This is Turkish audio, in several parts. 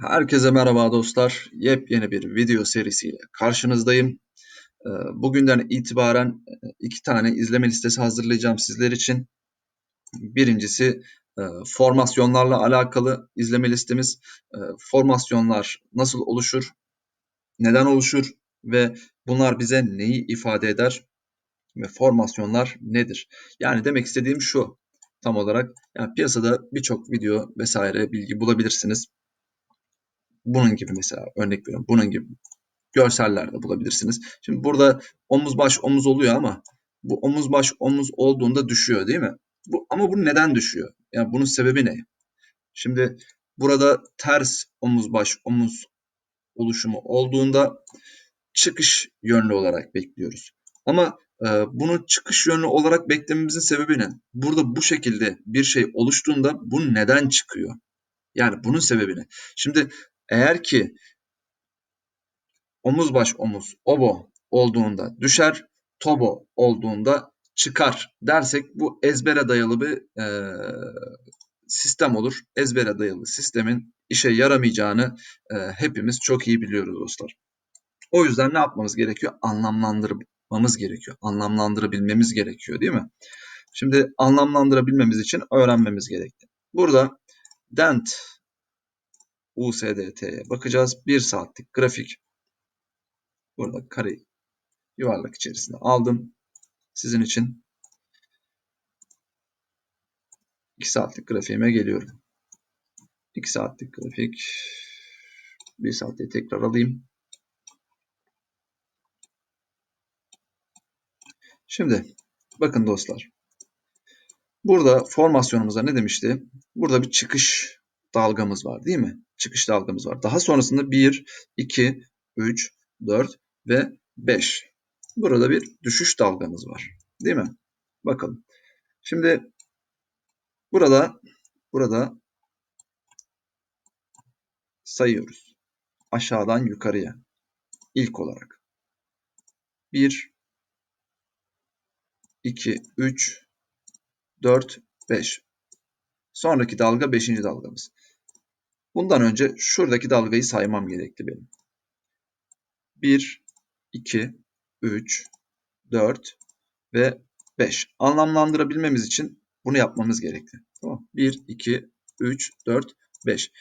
Herkese merhaba dostlar. Yepyeni bir video serisiyle karşınızdayım. Ee, bugünden itibaren e, iki tane izleme listesi hazırlayacağım sizler için. Birincisi e, formasyonlarla alakalı izleme listemiz. E, formasyonlar nasıl oluşur, neden oluşur ve bunlar bize neyi ifade eder ve formasyonlar nedir? Yani demek istediğim şu tam olarak. Yani piyasada birçok video vesaire bilgi bulabilirsiniz bunun gibi mesela örnek veriyorum. Bunun gibi görseller de bulabilirsiniz. Şimdi burada omuz baş omuz oluyor ama bu omuz baş omuz olduğunda düşüyor değil mi? Bu, ama bu neden düşüyor? Yani bunun sebebi ne? Şimdi burada ters omuz baş omuz oluşumu olduğunda çıkış yönlü olarak bekliyoruz. Ama e, bunu çıkış yönlü olarak beklememizin sebebi ne? Burada bu şekilde bir şey oluştuğunda bu neden çıkıyor? Yani bunun sebebi ne? Şimdi eğer ki omuz baş omuz obo olduğunda düşer, tobo olduğunda çıkar dersek bu ezbere dayalı bir e, sistem olur. Ezbere dayalı sistemin işe yaramayacağını e, hepimiz çok iyi biliyoruz dostlar. O yüzden ne yapmamız gerekiyor? Anlamlandırmamız gerekiyor. Anlamlandırabilmemiz gerekiyor değil mi? Şimdi anlamlandırabilmemiz için öğrenmemiz gerekti. Burada dent USDT'ye bakacağız. 1 saatlik grafik. Burada kare yuvarlak içerisinde aldım. Sizin için 2 saatlik grafiğime geliyorum. 2 saatlik grafik. 1 saatte tekrar alayım. Şimdi bakın dostlar. Burada formasyonumuza ne demişti? Burada bir çıkış dalgamız var değil mi? Çıkış dalgamız var. Daha sonrasında 1, 2, 3, 4 ve 5. Burada bir düşüş dalgamız var. Değil mi? Bakalım. Şimdi burada burada sayıyoruz. Aşağıdan yukarıya. İlk olarak. 1 2 3 4 5. Sonraki dalga 5. dalgamız. Bundan önce şuradaki dalgayı saymam gerekti benim. 1, 2, 3, 4 ve 5. Anlamlandırabilmemiz için bunu yapmamız gerekti. Tamam. 1, 2, 3, 4, 5.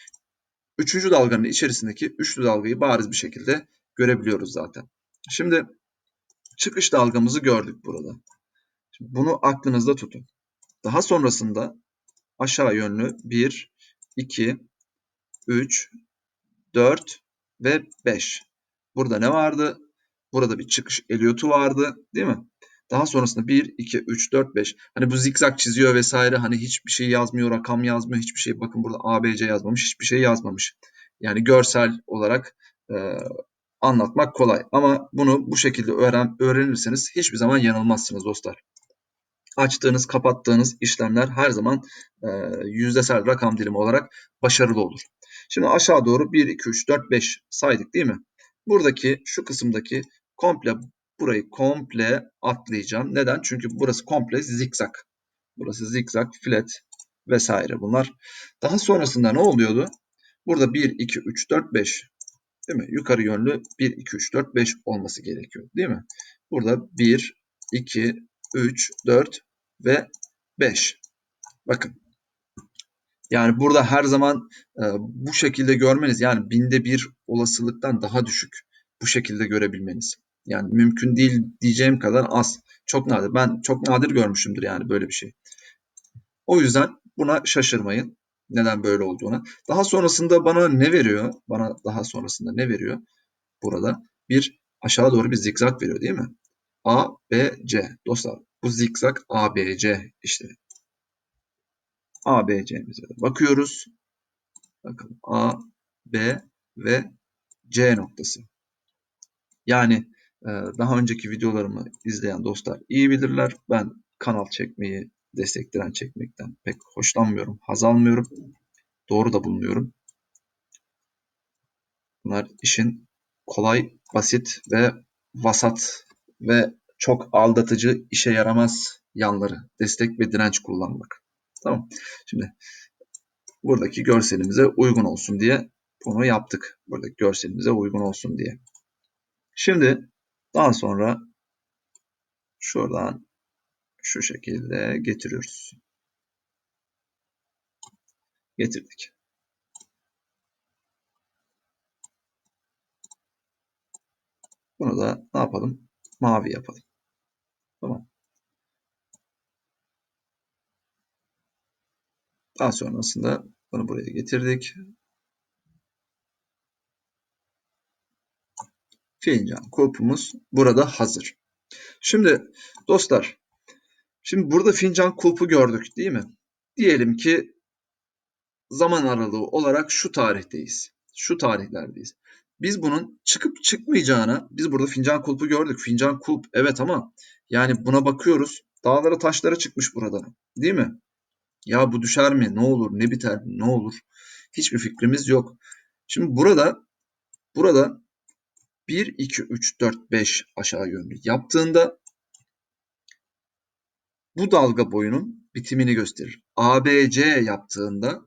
Üçüncü dalganın içerisindeki üçlü dalgayı bariz bir şekilde görebiliyoruz zaten. Şimdi çıkış dalgamızı gördük burada. Şimdi bunu aklınızda tutun. Daha sonrasında aşağı yönlü 1, 2, 3, 4 ve 5. Burada ne vardı? Burada bir çıkış eliyotu vardı değil mi? Daha sonrasında 1, 2, 3, 4, 5. Hani bu zikzak çiziyor vesaire. Hani hiçbir şey yazmıyor, rakam yazmıyor, hiçbir şey. Bakın burada ABC yazmamış, hiçbir şey yazmamış. Yani görsel olarak e, anlatmak kolay. Ama bunu bu şekilde öğren, öğrenirseniz hiçbir zaman yanılmazsınız dostlar açtığınız, kapattığınız işlemler her zaman e, yüzdesel rakam dilimi olarak başarılı olur. Şimdi aşağı doğru 1, 2, 3, 4, 5 saydık değil mi? Buradaki şu kısımdaki komple burayı komple atlayacağım. Neden? Çünkü burası komple zikzak. Burası zikzak, flat vesaire bunlar. Daha sonrasında ne oluyordu? Burada 1, 2, 3, 4, 5 değil mi? Yukarı yönlü 1, 2, 3, 4, 5 olması gerekiyor değil mi? Burada 1, 2, 3, 4 ve 5. Bakın. Yani burada her zaman e, bu şekilde görmeniz yani binde bir olasılıktan daha düşük bu şekilde görebilmeniz. Yani mümkün değil diyeceğim kadar az. Çok nadir. Ben çok nadir görmüşümdür yani böyle bir şey. O yüzden buna şaşırmayın. Neden böyle olduğuna. Daha sonrasında bana ne veriyor? Bana daha sonrasında ne veriyor? Burada bir aşağı doğru bir zikzak veriyor değil mi? A, B, C. Dostlar bu zikzak ABC işte. ABC'mize de bakıyoruz. Bakın A, B ve C noktası. Yani e, daha önceki videolarımı izleyen dostlar iyi bilirler. Ben kanal çekmeyi, destekleyen çekmekten pek hoşlanmıyorum, haz almıyorum. Doğru da bulmuyorum. Bunlar işin kolay, basit ve vasat ve çok aldatıcı, işe yaramaz yanları. Destek ve direnç kullanmak. Tamam. Şimdi buradaki görselimize uygun olsun diye bunu yaptık. Burada görselimize uygun olsun diye. Şimdi daha sonra şuradan şu şekilde getiriyoruz. Getirdik. Bunu da ne yapalım? Mavi yapalım. Tamam. Daha sonrasında bunu buraya getirdik. Fincan kulpumuz burada hazır. Şimdi dostlar, şimdi burada fincan kulpu gördük değil mi? Diyelim ki zaman aralığı olarak şu tarihteyiz. Şu tarihlerdeyiz. Biz bunun çıkıp çıkmayacağına, biz burada fincan kulpu gördük. Fincan kulp evet ama yani buna bakıyoruz. Dağlara taşlara çıkmış burada. Değil mi? Ya bu düşer mi? Ne olur? Ne biter? Ne olur? Hiçbir fikrimiz yok. Şimdi burada burada 1, 2, 3, 4, 5 aşağı yönlü yaptığında bu dalga boyunun bitimini gösterir. ABC yaptığında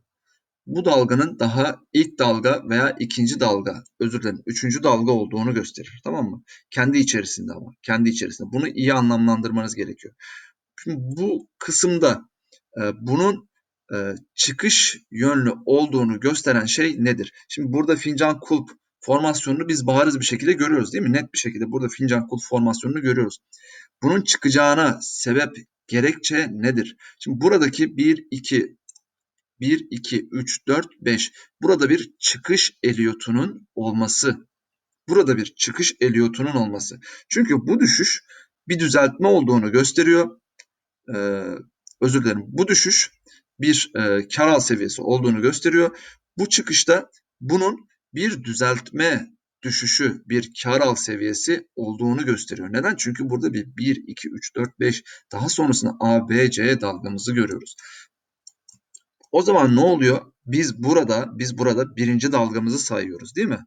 bu dalganın daha ilk dalga veya ikinci dalga, özür dilerim, üçüncü dalga olduğunu gösterir. Tamam mı? Kendi içerisinde ama. Kendi içerisinde. Bunu iyi anlamlandırmanız gerekiyor. Şimdi bu kısımda bunun e, çıkış yönlü olduğunu gösteren şey nedir? Şimdi burada fincan kulp formasyonunu biz bariz bir şekilde görüyoruz değil mi? Net bir şekilde burada fincan kulp formasyonunu görüyoruz. Bunun çıkacağına sebep, gerekçe nedir? Şimdi buradaki 1, 2, 1, 2, 3, 4, 5. Burada bir çıkış eliyotunun olması. Burada bir çıkış eliyotunun olması. Çünkü bu düşüş bir düzeltme olduğunu gösteriyor. Ee, özür dilerim. Bu düşüş bir e, kar al seviyesi olduğunu gösteriyor. Bu çıkışta bunun bir düzeltme düşüşü, bir kar al seviyesi olduğunu gösteriyor. Neden? Çünkü burada bir 1, 2, 3, 4, 5 daha sonrasında A, B, C dalgamızı görüyoruz. O zaman ne oluyor? Biz burada biz burada birinci dalgamızı sayıyoruz değil mi?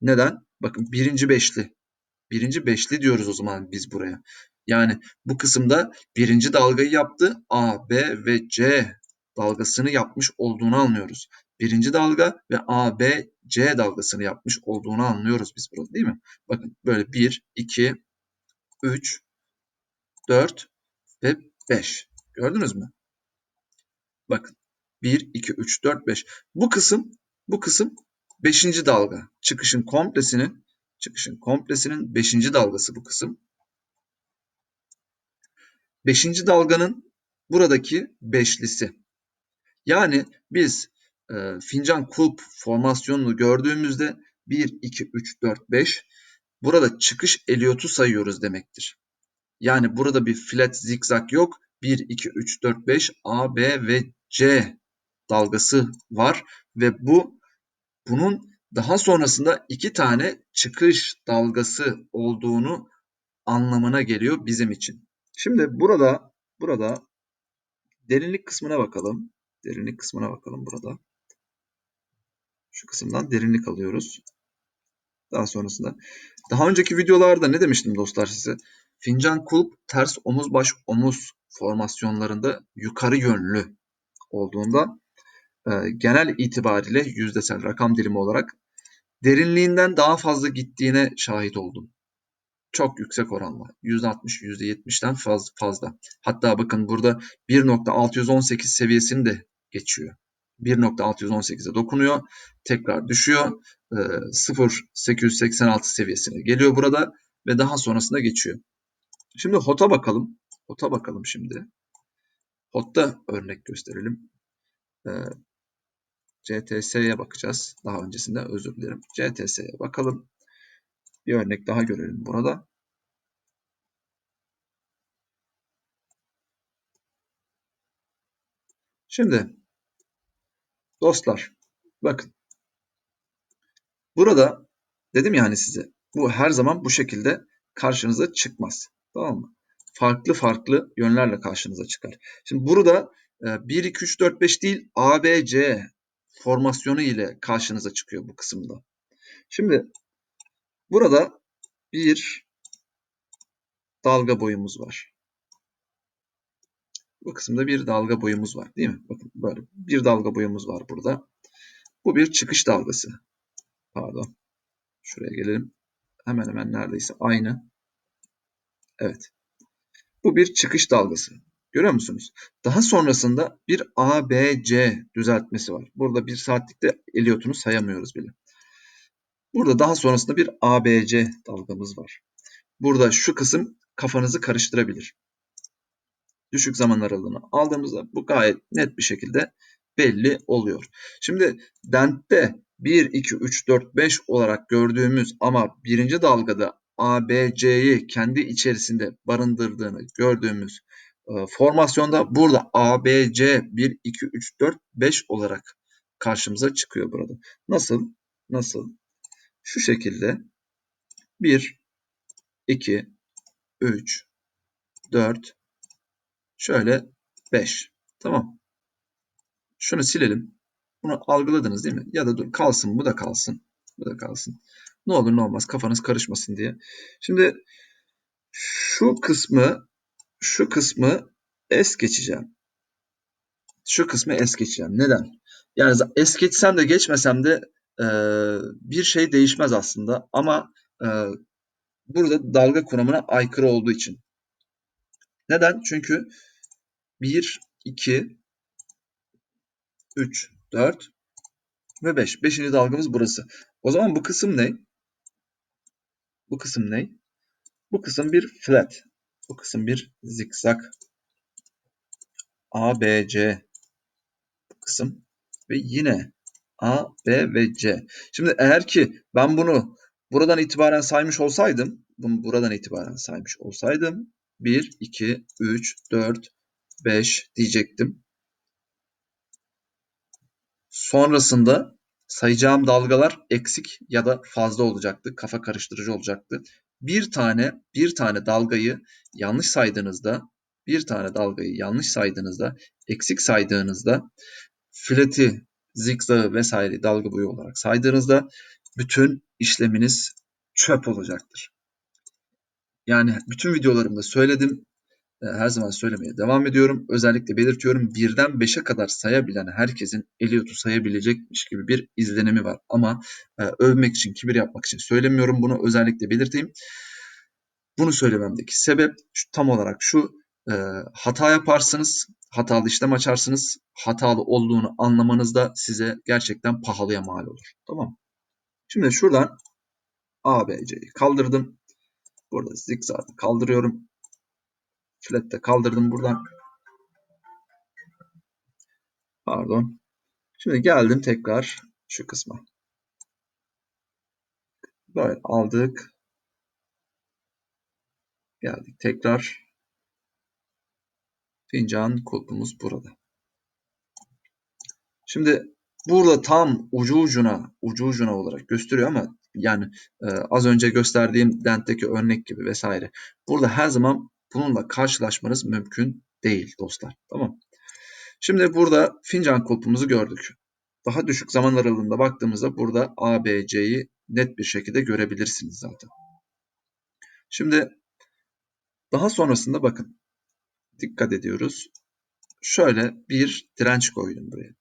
Neden? Bakın birinci beşli. Birinci beşli diyoruz o zaman biz buraya. Yani bu kısımda birinci dalgayı yaptı. A, B ve C dalgasını yapmış olduğunu anlıyoruz. Birinci dalga ve A, B, C dalgasını yapmış olduğunu anlıyoruz biz burada değil mi? Bakın böyle 1, 2, 3, 4 ve 5. Gördünüz mü? Bakın 1, 2, 3, 4, 5. Bu kısım bu kısım 5. dalga. Çıkışın komplesinin çıkışın komplesinin 5. dalgası bu kısım. 5. dalganın buradaki beşlisi. Yani biz e, fincan kulp formasyonunu gördüğümüzde 1, 2, 3, 4, 5 burada çıkış eliyotu sayıyoruz demektir. Yani burada bir flat zigzag yok. 1, 2, 3, 4, 5 A, B ve C dalgası var ve bu bunun daha sonrasında iki tane çıkış dalgası olduğunu anlamına geliyor bizim için. Şimdi burada burada derinlik kısmına bakalım. Derinlik kısmına bakalım burada. Şu kısımdan derinlik alıyoruz. Daha sonrasında daha önceki videolarda ne demiştim dostlar size? Fincan kulp ters omuz baş omuz formasyonlarında yukarı yönlü olduğunda e, genel itibariyle yüzdesel rakam dilimi olarak derinliğinden daha fazla gittiğine şahit oldum. Çok yüksek oranla. %60, %70'den fazla, fazla. Hatta bakın burada 1.618 seviyesini de geçiyor. 1.618'e dokunuyor. Tekrar düşüyor. E, 0.886 seviyesine geliyor burada ve daha sonrasında geçiyor. Şimdi HOT'a bakalım. HOT'a bakalım şimdi. HOT'ta örnek gösterelim. E, CTS'ye bakacağız. Daha öncesinde özür dilerim. CTS'ye bakalım. Bir örnek daha görelim burada. Şimdi dostlar bakın. Burada dedim yani size bu her zaman bu şekilde karşınıza çıkmaz. Tamam mı? Farklı farklı yönlerle karşınıza çıkar. Şimdi burada 1, 2, 3, 4, 5 değil A, B, C formasyonu ile karşınıza çıkıyor bu kısımda. Şimdi burada bir dalga boyumuz var. Bu kısımda bir dalga boyumuz var değil mi? Bakın böyle bir dalga boyumuz var burada. Bu bir çıkış dalgası. Pardon. Şuraya gelelim. Hemen hemen neredeyse aynı. Evet. Bu bir çıkış dalgası. Görüyor musunuz? Daha sonrasında bir ABC düzeltmesi var. Burada bir saatlikte Elliot'unu sayamıyoruz bile. Burada daha sonrasında bir ABC dalgamız var. Burada şu kısım kafanızı karıştırabilir. Düşük zaman aralığını aldığımızda bu gayet net bir şekilde belli oluyor. Şimdi dentte 1, 2, 3, 4, 5 olarak gördüğümüz ama birinci dalgada ABC'yi kendi içerisinde barındırdığını gördüğümüz e, formasyonda burada ABC 1, 2, 3, 4, 5 olarak karşımıza çıkıyor burada. Nasıl? Nasıl? Şu şekilde 1, 2, 3, 4, şöyle 5. Tamam. Şunu silelim. Bunu algıladınız değil mi? Ya da dur kalsın bu da kalsın. Bu da kalsın. Ne olur ne olmaz kafanız karışmasın diye. Şimdi şu kısmı şu kısmı es geçeceğim. Şu kısmı es geçeceğim. Neden? Yani es geçsem de geçmesem de e, bir şey değişmez aslında. Ama e, burada dalga kuramına aykırı olduğu için. Neden? Çünkü 1, 2, 3, 4 ve 5. Beşinci dalgamız burası. O zaman bu kısım ne? Bu kısım ne? Bu kısım bir flat. Bu kısım bir zikzak. A, B, C kısım ve yine A, B ve C. Şimdi eğer ki ben bunu buradan itibaren saymış olsaydım, bunu buradan itibaren saymış olsaydım 1, 2, 3, 4, 5 diyecektim. Sonrasında sayacağım dalgalar eksik ya da fazla olacaktı. Kafa karıştırıcı olacaktı. Bir tane bir tane dalgayı yanlış saydığınızda bir tane dalgayı yanlış saydığınızda eksik saydığınızda fleti, zigzağı vesaire dalga boyu olarak saydığınızda bütün işleminiz çöp olacaktır. Yani bütün videolarımda söyledim. E, her zaman söylemeye devam ediyorum. Özellikle belirtiyorum birden 5'e kadar sayabilen herkesin Elliot'u sayabilecekmiş gibi bir izlenimi var. Ama e, övmek için, kibir yapmak için söylemiyorum bunu özellikle belirteyim. Bunu söylememdeki sebep tam olarak şu e, hata yaparsınız, hatalı işlem açarsınız, hatalı olduğunu anlamanız da size gerçekten pahalıya mal olur. Tamam Şimdi şuradan ABC'yi kaldırdım. Burada zigzag kaldırıyorum. Flat'te kaldırdım buradan. Pardon. Şimdi geldim tekrar şu kısma. Böyle aldık. Geldik tekrar. Fincan kulpumuz burada. Şimdi burada tam ucu ucuna ucu ucuna olarak gösteriyor ama yani e, az önce gösterdiğim dentteki örnek gibi vesaire. Burada her zaman bununla karşılaşmanız mümkün değil dostlar. Tamam. Şimdi burada fincan kulpumuzu gördük. Daha düşük zaman aralığında baktığımızda burada ABC'yi net bir şekilde görebilirsiniz zaten. Şimdi daha sonrasında bakın. Dikkat ediyoruz. Şöyle bir direnç koydum buraya.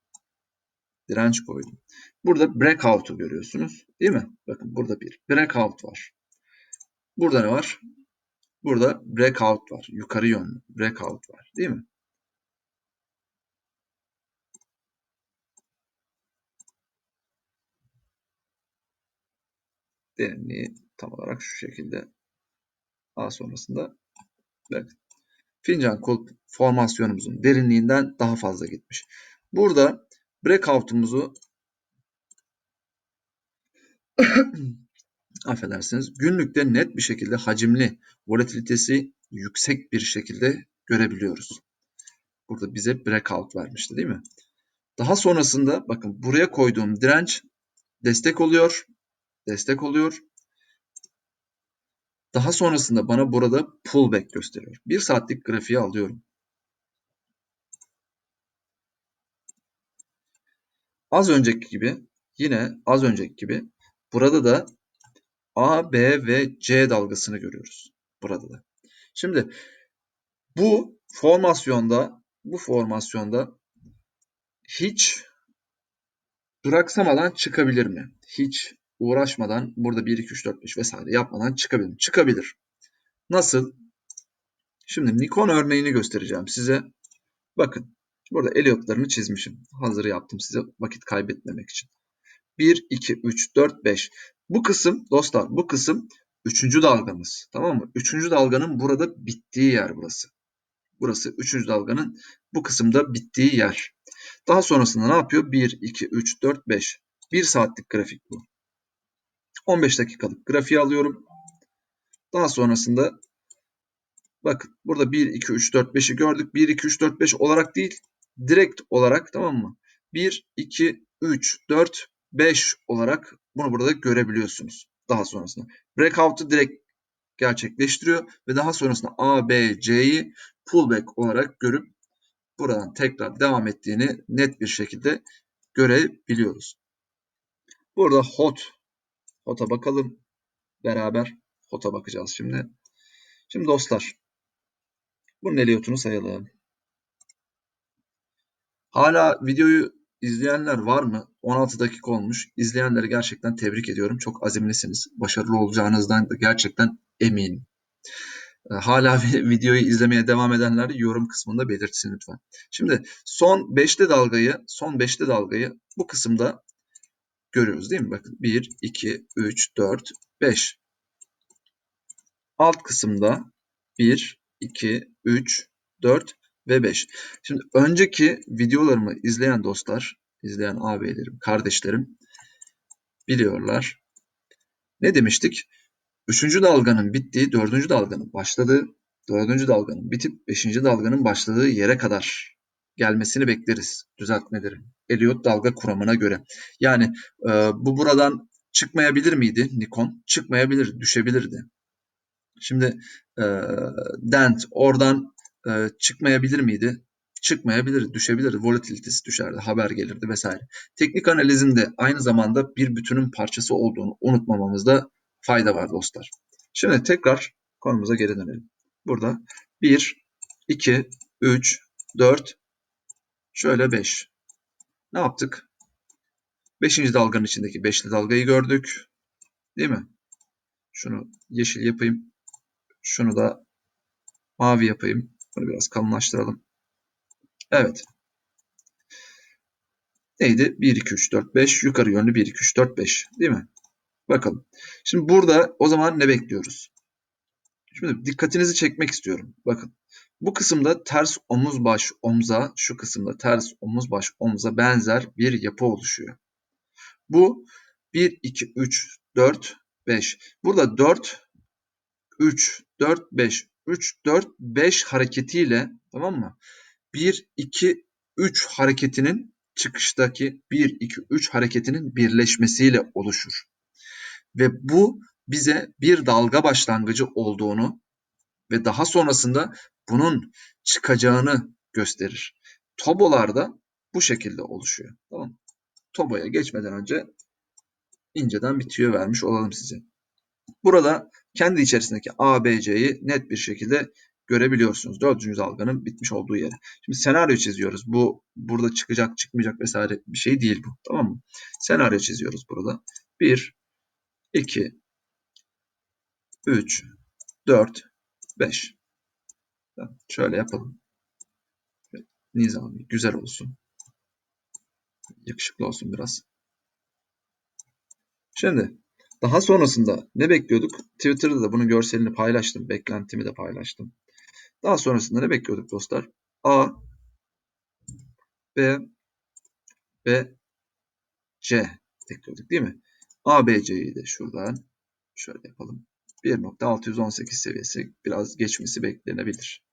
Direnç koydum. Burada breakout'u görüyorsunuz. Değil mi? Bakın burada bir breakout var. Burada ne var? Burada breakout var. Yukarı yönlü breakout var. Değil mi? Derinliği tam olarak şu şekilde A sonrasında evet. Fincan kulp formasyonumuzun derinliğinden daha fazla gitmiş. Burada breakout'umuzu affedersiniz günlükte net bir şekilde hacimli volatilitesi yüksek bir şekilde görebiliyoruz. Burada bize breakout vermişti değil mi? Daha sonrasında bakın buraya koyduğum direnç destek oluyor. Destek oluyor. Daha sonrasında bana burada pullback gösteriyor. Bir saatlik grafiği alıyorum. Az önceki gibi yine az önceki gibi burada da A, B ve C dalgasını görüyoruz. Burada da. Şimdi bu formasyonda bu formasyonda hiç duraksamadan çıkabilir mi? Hiç uğraşmadan burada 1, 2, 3, 4, 5 vesaire yapmadan çıkabilir. Çıkabilir. Nasıl? Şimdi Nikon örneğini göstereceğim size. Bakın burada Elliot'larını çizmişim. Hazır yaptım size vakit kaybetmemek için. 1, 2, 3, 4, 5. Bu kısım dostlar bu kısım üçüncü dalgamız. Tamam mı? Üçüncü dalganın burada bittiği yer burası. Burası üçüncü dalganın bu kısımda bittiği yer. Daha sonrasında ne yapıyor? 1, 2, 3, 4, 5. 1 saatlik grafik bu. 15 dakikalık grafiği alıyorum. Daha sonrasında bakın burada 1, 2, 3, 4, 5'i gördük. 1, 2, 3, 4, 5 olarak değil direkt olarak tamam mı? 1, 2, 3, 4, 5 olarak bunu burada görebiliyorsunuz. Daha sonrasında. Breakout'u direkt gerçekleştiriyor ve daha sonrasında A, B, C'yi pullback olarak görüp buradan tekrar devam ettiğini net bir şekilde görebiliyoruz. Burada hot, hot'a bakalım beraber. Hot'a bakacağız şimdi. Şimdi dostlar, bunun Elliot'unu sayalım. Hala videoyu izleyenler var mı? 16 dakika olmuş. İzleyenleri gerçekten tebrik ediyorum. Çok azimlisiniz. Başarılı olacağınızdan da gerçekten eminim. Ee, hala videoyu izlemeye devam edenler yorum kısmında belirtsin lütfen. Şimdi son 5'li dalgayı, son 5'li dalgayı bu kısımda görüyoruz değil mi? Bakın 1, 2, 3, 4, 5. Alt kısımda 1, 2, 3, 4 ve 5. Şimdi önceki videolarımı izleyen dostlar, izleyen ağabeylerim, kardeşlerim biliyorlar. Ne demiştik? Üçüncü dalganın bittiği, dördüncü dalganın başladığı, dördüncü dalganın bitip beşinci dalganın başladığı yere kadar gelmesini bekleriz düzeltmelerin. Elliot dalga kuramına göre. Yani e, bu buradan çıkmayabilir miydi Nikon? Çıkmayabilir, düşebilirdi. Şimdi e, Dent oradan e, çıkmayabilir miydi? Çıkmayabilir, düşebilir, volatilitesi düşerdi, haber gelirdi vesaire. Teknik analizinde aynı zamanda bir bütünün parçası olduğunu unutmamamızda fayda var dostlar. Şimdi tekrar konumuza geri dönelim. Burada 1, 2, 3, 4, şöyle 5. Ne yaptık? 5. dalganın içindeki 5'li dalgayı gördük. Değil mi? Şunu yeşil yapayım. Şunu da mavi yapayım. Bunu biraz kalınlaştıralım. Evet. Neydi? 1, 2, 3, 4, 5. Yukarı yönlü 1, 2, 3, 4, 5. Değil mi? Bakalım. Şimdi burada o zaman ne bekliyoruz? Şimdi dikkatinizi çekmek istiyorum. Bakın. Bu kısımda ters omuz baş omza, şu kısımda ters omuz baş omza benzer bir yapı oluşuyor. Bu 1, 2, 3, 4, 5. Burada 4, 3, 4, 5. 3, 4, 5 hareketiyle tamam mı? 1, 2, 3 hareketinin çıkıştaki 1, 2, 3 hareketinin birleşmesiyle oluşur. Ve bu bize bir dalga başlangıcı olduğunu ve daha sonrasında bunun çıkacağını gösterir. Tobolarda bu şekilde oluşuyor. Tamam Toboya geçmeden önce inceden bir tüyo vermiş olalım size. Burada kendi içerisindeki A, B, C'yi net bir şekilde görebiliyorsunuz. Dördüncü dalganın bitmiş olduğu yere. Şimdi senaryo çiziyoruz. Bu burada çıkacak çıkmayacak vesaire bir şey değil bu. Tamam mı? Senaryo çiziyoruz burada. 1, 2, 3, 4, 5. Şöyle yapalım. Nizami güzel olsun. Yakışıklı olsun biraz. Şimdi daha sonrasında ne bekliyorduk? Twitter'da da bunun görselini paylaştım. Beklentimi de paylaştım. Daha sonrasında ne bekliyorduk dostlar? A, B, B, C bekliyorduk değil mi? A, B, C'yi de şuradan şöyle yapalım. 1.618 seviyesi biraz geçmesi beklenebilir.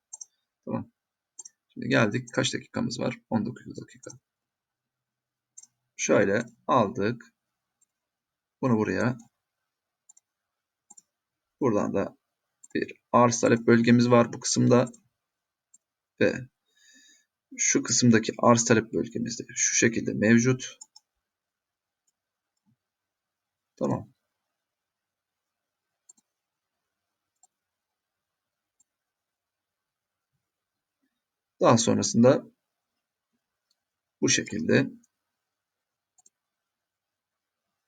Tamam. Şimdi geldik. Kaç dakikamız var? 19 dakika. Şöyle aldık. Bunu buraya Buradan da bir arz talep bölgemiz var bu kısımda. Ve şu kısımdaki arz talep bölgemiz de şu şekilde mevcut. Tamam. Daha sonrasında bu şekilde